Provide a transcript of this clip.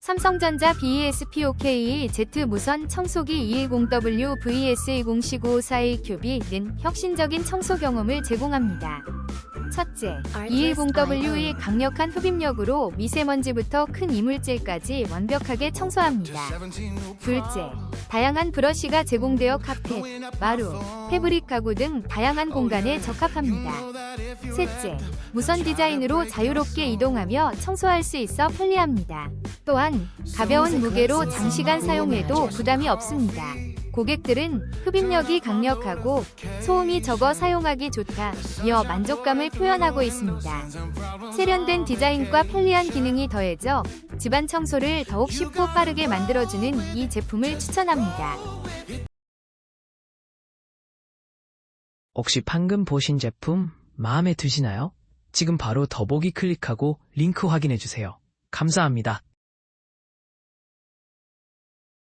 삼성전자 BESPOK Z 무선 청소기 210W VS201541QB는 혁신적인 청소 경험을 제공합니다. 첫째, 210W의 강력한 흡입력으로 미세먼지부터 큰 이물질까지 완벽하게 청소합니다. 둘째, 다양한 브러쉬가 제공되어 카펫, 마루, 패브릭 가구 등 다양한 공간에 적합합니다. 셋째, 무선 디자인으로 자유롭게 이동하며 청소할 수 있어 편리합니다. 또한 가벼운 무게로 장시간 사용해도 부담이 없습니다. 고객들은 흡입력이 강력하고 소음이 적어 사용하기 좋다며 만족감을 표현하고 있습니다. 세련된 디자인과 편리한 기능이 더해져 집안 청소를 더욱 쉽고 빠르게 만들어주는 이 제품을 추천합니다. 혹시 방금 보신 제품 마음에 드시나요? 지금 바로 더보기 클릭하고 링크 확인해 주세요. 감사합니다.